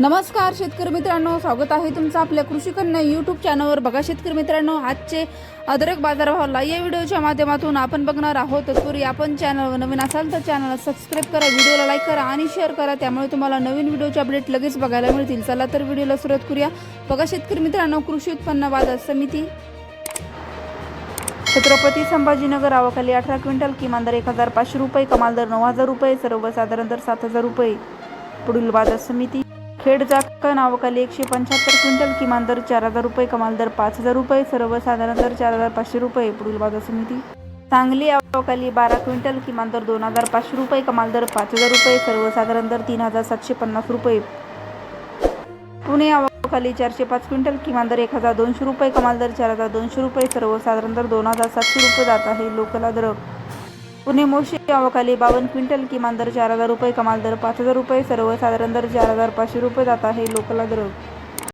नमस्कार शेतकरी मित्रांनो. स्वागत आहे तुमचं आपल्या कृषी कन्या युट्यूब चॅनलवर बघा शेतकरी मित्रांनो आजचे अदरक बाजारभावाला या व्हिडिओच्या माध्यमातून आपण बघणार आहोत. तत्पूर्वी आपण चॅनलवर नवीन असाल तर चॅनलला सबस्क्राईब करा व्हिडिओला लाईक करा आणि शेअर करा. त्यामुळे तुम्हाला नवीन व्हिडिओचे अपडेट लगेच बघायला मिळतील. चला तर व्हिडिओला सुरुवात करूया. बघा शेतकरी मित्रांनो कृषी उत्पन्न बाजार समिती. छत्रपती संभाजीनगर आवाखाली अठरा क्विंटल किमान दर एक हजार पाचशे रुपये कमाल दर नऊ हजार रुपये सर्वसाधारण दर सात हजार रुपये. पुढील बाजार समिती. खेड नावाखाली एकशे पंच्याहत्तर क्विंटल किमान दर चार हजार रुपये कमाल दर पाच हजार रुपये सर्वसाधारण दर चार हजार पाचशे रुपये पुढील बाजार समिती. सांगली अवकाली बारा क्विंटल किमान दर दोन हजार पाचशे रुपये कमाल दर पाच हजार रुपये सर्वसाधारण दर तीन हजार सातशे पन्नास रुपये. पुणे अवकाली चारशे पाच क्विंटल किमान दर एक हजार दोनशे रुपये कमाल दर चार हजार दोनशे रुपये सर्वसाधारण दर दोन हजार सातशे रुपये जात आहे लोकला दर. पुणे मोर्शी गावाखाली बावन्न क्विंटल किमान दर चार हजार रुपये कमाल दर पाच हजार रुपये सर्वसाधारण दर चार हजार पाचशे रुपये जात आहे लोकला द्रव